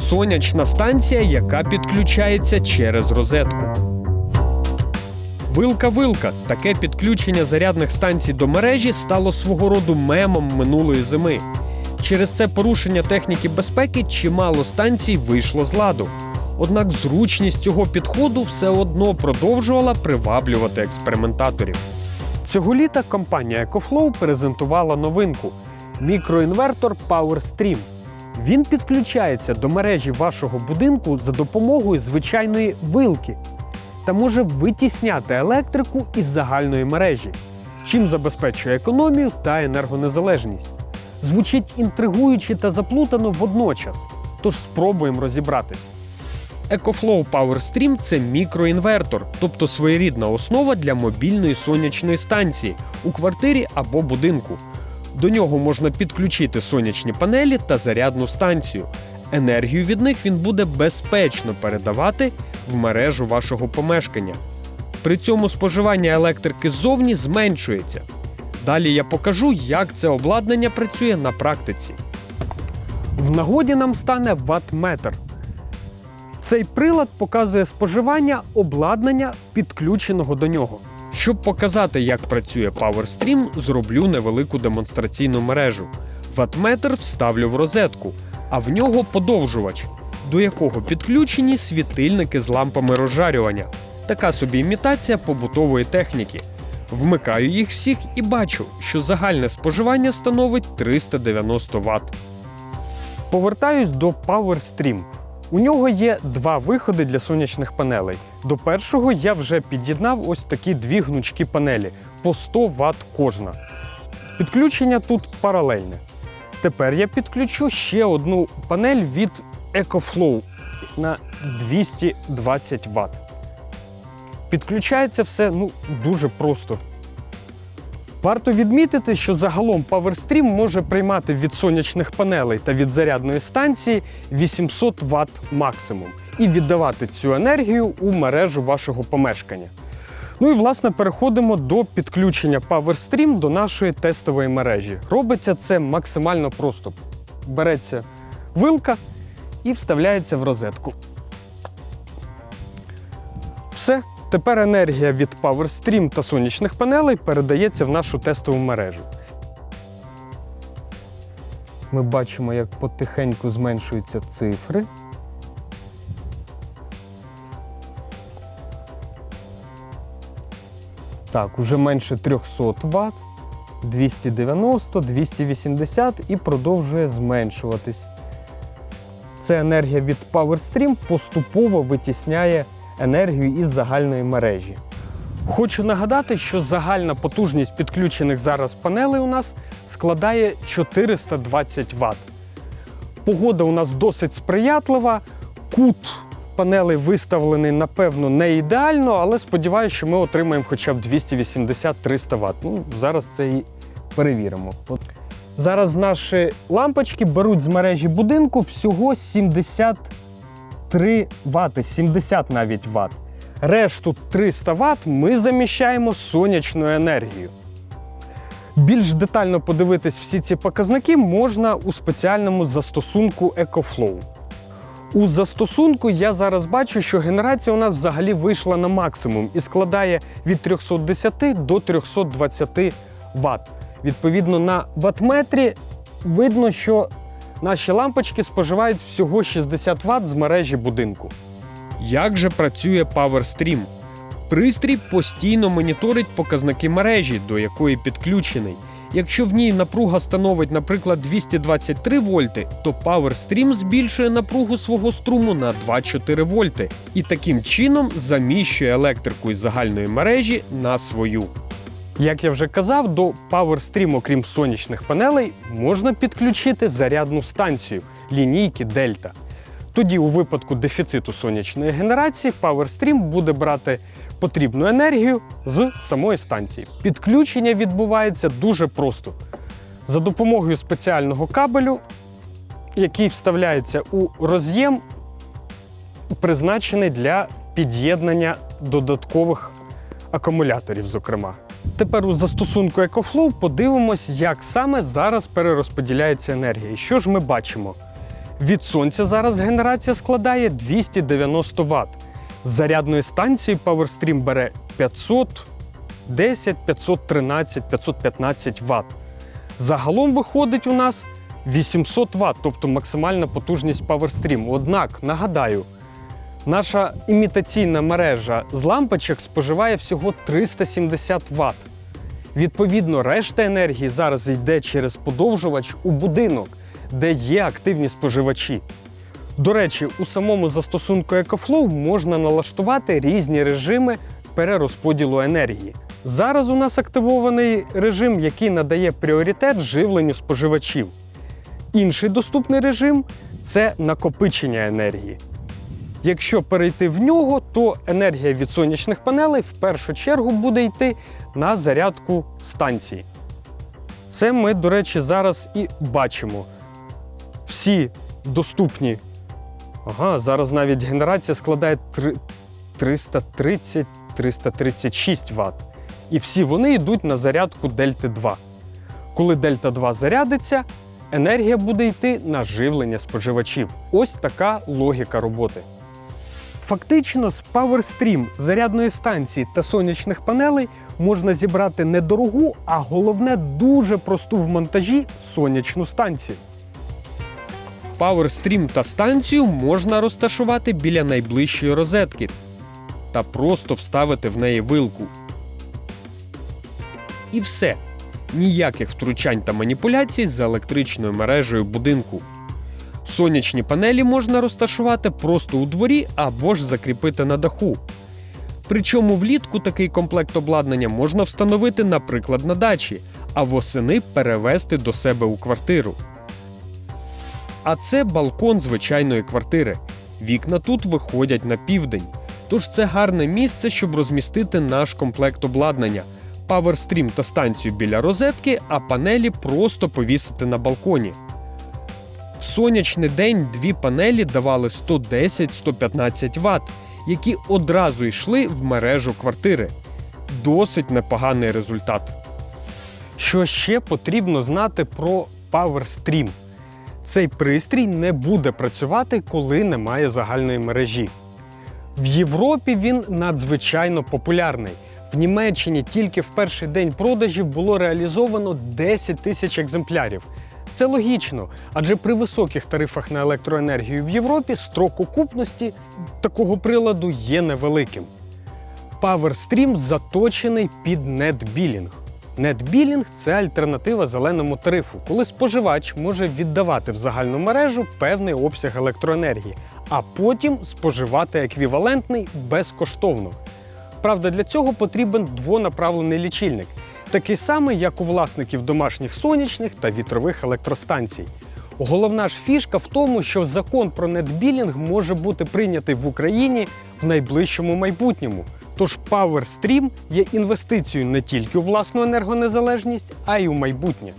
сонячна станція, яка підключається через розетку. Вилка-вилка. Таке підключення зарядних станцій до мережі стало свого роду мемом минулої зими. Через це порушення техніки безпеки чимало станцій вийшло з ладу. Однак зручність цього підходу все одно продовжувала приваблювати експериментаторів. Цього літа компанія EcoFlow презентувала новинку мікроінвертор PowerStream. Він підключається до мережі вашого будинку за допомогою звичайної вилки та може витісняти електрику із загальної мережі, чим забезпечує економію та енергонезалежність. Звучить інтригуюче та заплутано водночас, тож спробуємо розібратись. EcoFlow PowerStream – це мікроінвертор, тобто своєрідна основа для мобільної сонячної станції у квартирі або будинку. До нього можна підключити сонячні панелі та зарядну станцію. Енергію від них він буде безпечно передавати в мережу вашого помешкання. При цьому споживання електрики ззовні зменшується. Далі я покажу, як це обладнання працює на практиці. В нагоді нам стане ваттметр. Цей прилад показує споживання обладнання, підключеного до нього. Щоб показати, як працює PowerStream, зроблю невелику демонстраційну мережу. Ваттметр вставлю в розетку, а в нього подовжувач, до якого підключені світильники з лампами розжарювання. Така собі імітація побутової техніки. Вмикаю їх всіх і бачу, що загальне споживання становить 390 Вт. Повертаюсь до PowerStream. У нього є два виходи для сонячних панелей. До першого я вже під'єднав ось такі дві гнучкі панелі по 100 Вт кожна. Підключення тут паралельне. Тепер я підключу ще одну панель від EcoFlow на 220 Вт. Підключається все ну, дуже просто. Варто відмітити, що загалом PowerStream може приймати від сонячних панелей та від зарядної станції 800 Вт максимум і віддавати цю енергію у мережу вашого помешкання. Ну і власне переходимо до підключення PowerStream до нашої тестової мережі. Робиться це максимально просто. Береться вилка і вставляється в розетку. Все. Тепер енергія від PowerStream та сонячних панелей передається в нашу тестову мережу. Ми бачимо, як потихеньку зменшуються цифри. Так, уже менше 300 Вт, 290, 280 і продовжує зменшуватись. Це енергія від PowerStream поступово витісняє енергію із загальної мережі. Хочу нагадати, що загальна потужність підключених зараз панелей у нас складає 420 Вт. Погода у нас досить сприятлива. Кут панелей виставлений, напевно, не ідеально, але сподіваюся, що ми отримаємо хоча б 280-300 Вт. Ну, зараз це і перевіримо. От. Зараз наші лампочки беруть з мережі будинку всього 70 3 Вт, 70 навіть Вт. Решту 300 Вт ми заміщаємо сонячною енергією. Більш детально подивитись всі ці показники можна у спеціальному застосунку EcoFlow. У застосунку я зараз бачу, що генерація у нас взагалі вийшла на максимум і складає від 310 до 320 Вт. Відповідно, на ваттметрі видно, що Наші лампочки споживають всього 60 Вт з мережі будинку. Як же працює PowerStream? Пристрій постійно моніторить показники мережі, до якої підключений. Якщо в ній напруга становить, наприклад, 223 вольти, то PowerStream збільшує напругу свого струму на 2,4 вольти і таким чином заміщує електрику із загальної мережі на свою. Як я вже казав, до PowerStream, окрім сонячних панелей, можна підключити зарядну станцію лінійки Delta. Тоді, у випадку дефіциту сонячної генерації, PowerStream буде брати потрібну енергію з самої станції. Підключення відбувається дуже просто. За допомогою спеціального кабелю, який вставляється у роз'єм, призначений для під'єднання додаткових акумуляторів, зокрема. Тепер у застосунку EcoFlow подивимось, як саме зараз перерозподіляється енергія. І що ж ми бачимо? Від сонця зараз генерація складає 290 Вт. З зарядної станції PowerStream бере 510, 513, 515 Вт. Загалом виходить у нас 800 Вт, тобто максимальна потужність PowerStream. Однак, нагадаю, наша імітаційна мережа з лампочок споживає всього 370 Вт. Відповідно, решта енергії зараз йде через подовжувач у будинок, де є активні споживачі. До речі, у самому застосунку EcoFlow можна налаштувати різні режими перерозподілу енергії. Зараз у нас активований режим, який надає пріоритет живленню споживачів. Інший доступний режим це накопичення енергії. Якщо перейти в нього, то енергія від сонячних панелей в першу чергу буде йти на зарядку станції. Це ми, до речі, зараз і бачимо. Всі доступні. Ага, зараз навіть генерація складає 330-336 Вт. І всі вони йдуть на зарядку Дельти 2. Коли Дельта 2 зарядиться, енергія буде йти на живлення споживачів. Ось така логіка роботи. Фактично, з PowerStream, зарядної станції та сонячних панелей можна зібрати недорогу, а головне дуже просту в монтажі сонячну станцію. PowerStream та станцію можна розташувати біля найближчої розетки та просто вставити в неї вилку. І все. Ніяких втручань та маніпуляцій з електричною мережею будинку. Сонячні панелі можна розташувати просто у дворі або ж закріпити на даху. Причому влітку такий комплект обладнання можна встановити, наприклад, на дачі, а восени перевести до себе у квартиру. А це балкон звичайної квартири. Вікна тут виходять на південь. Тож це гарне місце, щоб розмістити наш комплект обладнання. PowerStream та станцію біля розетки, а панелі просто повісити на балконі. В сонячний день дві панелі давали 110-115 Вт, які одразу йшли в мережу квартири. Досить непоганий результат. Що ще потрібно знати про PowerStream? Цей пристрій не буде працювати, коли немає загальної мережі. В Європі він надзвичайно популярний. В Німеччині тільки в перший день продажів було реалізовано 10 тисяч екземплярів. Це логічно, адже при високих тарифах на електроенергію в Європі строк окупності такого приладу є невеликим. PowerStream заточений під нетбілінг. Нетбілінг це альтернатива зеленому тарифу, коли споживач може віддавати в загальну мережу певний обсяг електроенергії, а потім споживати еквівалентний безкоштовно. Правда, для цього потрібен двонаправлений лічильник, такий самий, як у власників домашніх сонячних та вітрових електростанцій. Головна ж фішка в тому, що закон про нетбілінг може бути прийнятий в Україні в найближчому майбутньому. Тож PowerStream є інвестицією не тільки у власну енергонезалежність, а й у майбутнє.